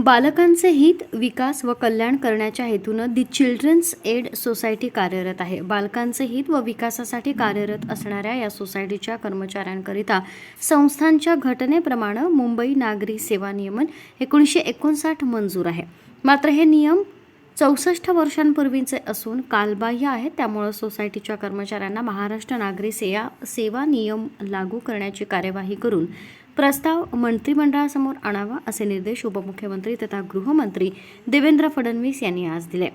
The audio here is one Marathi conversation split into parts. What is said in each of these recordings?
बालकांचे हित विकास व कल्याण करण्याच्या हेतूनं दी चिल्ड्रन्स एड सोसायटी कार्यरत आहे. बालकांचे हित व विकासासाठी कार्यरत असणाऱ्या या सोसायटीच्या कर्मचाऱ्यांकरिता संस्थांच्या घटनेप्रमाणे मुंबई नागरी सेवा नियमन एकोणीसशे एकोणसाठ मंजूर आहे. मात्र हे नियम चौसष्ट वर्षांपूर्वीचे असून कालबाह्य आहेत. त्यामुळं सोसायटीच्या कर्मचाऱ्यांना महाराष्ट्र नागरी सेवा सेवा नियम लागू करण्याची कार्यवाही करून प्रस्ताव मंत्रिमंडळासमोर आणावा असे निर्देश उपमुख्यमंत्री तथा गृहमंत्री देवेंद्र फडणवीस यांनी आज दिले.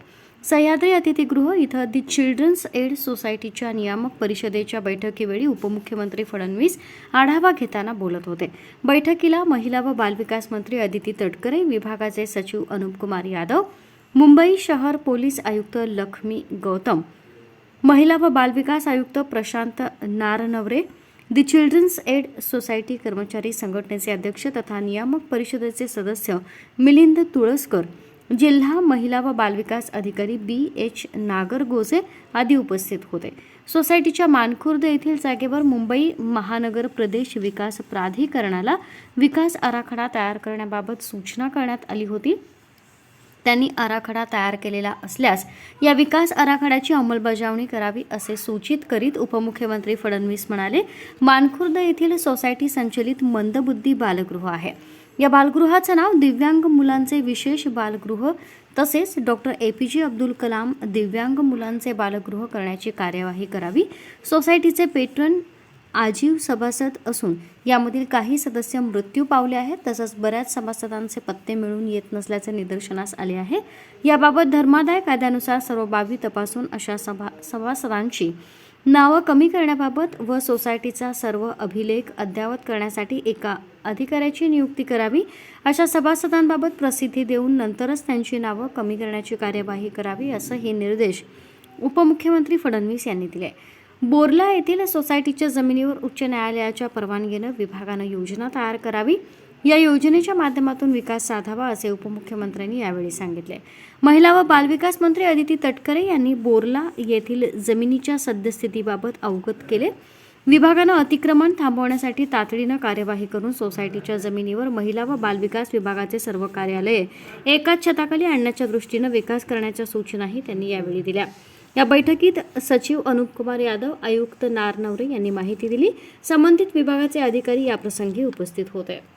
सह्याद्री अतिथीगृह इथं दी चिल्ड्रन्स एड सोसायटीच्या नियामक परिषदेच्या बैठकीवेळी उपमुख्यमंत्री फडणवीस आढावा घेताना बोलत होते. बैठकीला महिला व बालविकास मंत्री अदिती तटकरे विभागाचे सचिव अनुपकुमार यादव मुंबई शहर पोलीस आयुक्त लक्ष्मी गौतम महिला व बालविकास आयुक्त Prashant Narnaware the children's aid society कर्मचारी संघटनेचे अध्यक्ष तथा नियामक परिषदेचे सदस्य मिलिंद तुळसकर जिल्हा महिला व बालविकास अधिकारी बी एच नागरगोजे आदी उपस्थित होते. सोसायटीच्या मानखुर्द येथील जागेवर मुंबई महानगर प्रदेश विकास प्राधिकरणाला विकास आराखडा तयार करण्याबाबत सूचना करण्यात आली होती. त्यांनी आराखडा तयार केलेला असल्यास या विकास आराखड्याची अंमलबजावणी करावी असे सूचित करीत उपमुख्यमंत्री फडणवीस म्हणाले मानखुर्द येथील सोसायटी संचलित मंदबुद्धी बालगृह आहे. या बालगृहाचं नाव दिव्यांग मुलांचे विशेष बालगृह तसेच डॉक्टर ए पी जे अब्दुल कलाम दिव्यांग मुलांचे बालगृह करण्याची कार्यवाही करावी सोसायटीचे पेट्रन आजीव सभासद असून यामधील काही सदस्य मृत्यू पावले आहेत तसंच बऱ्याच सभासदांचे पत्ते मिळून येत नसल्याचे निदर्शनास आले आहे. याबाबत धर्मादाय कायद्यानुसार सर्व बाबी तपासून अशा सभा सभासदांची नावं कमी करण्याबाबत व सोसायटीचा सर्व अभिलेख अद्ययावत करण्यासाठी एका अधिकाऱ्याची नियुक्ती करावी अशा सभासदांबाबत प्रसिद्धी देऊन नंतरच त्यांची नावं कमी करण्याची कार्यवाही करावी असं हे निर्देश उपमुख्यमंत्री फडणवीस यांनी दिले. बोर्ला येथील सोसायटीच्या जमिनीवर उच्च न्यायालयाच्या परवानगीनं विभागानं योजना तयार करावी. या योजनेच्या माध्यमातून विकास साधावा असे उपमुख्यमंत्र्यांनी यावेळी सांगितले. महिला व बालविकास मंत्री अदिती तटकरे यांनी बोर्ला येथील जमिनीच्या सद्यस्थितीबाबत अवगत केले. विभागानं अतिक्रमण थांबवण्यासाठी तातडीनं कार्यवाही करून सोसायटीच्या जमिनीवर महिला व बालविकास विभागाचे सर्व कार्यालये एकाच छताखाली आणण्याच्या दृष्टीनं विकास करण्याच्या सूचनाही त्यांनी यावेळी दिल्या. या बैठकीत सचिव अनुपकुमार यादव आयुक्त नारनवरे यांनी माहिती दिली. संबंधित विभागाचे अधिकारी याप्रसंगी उपस्थित होते.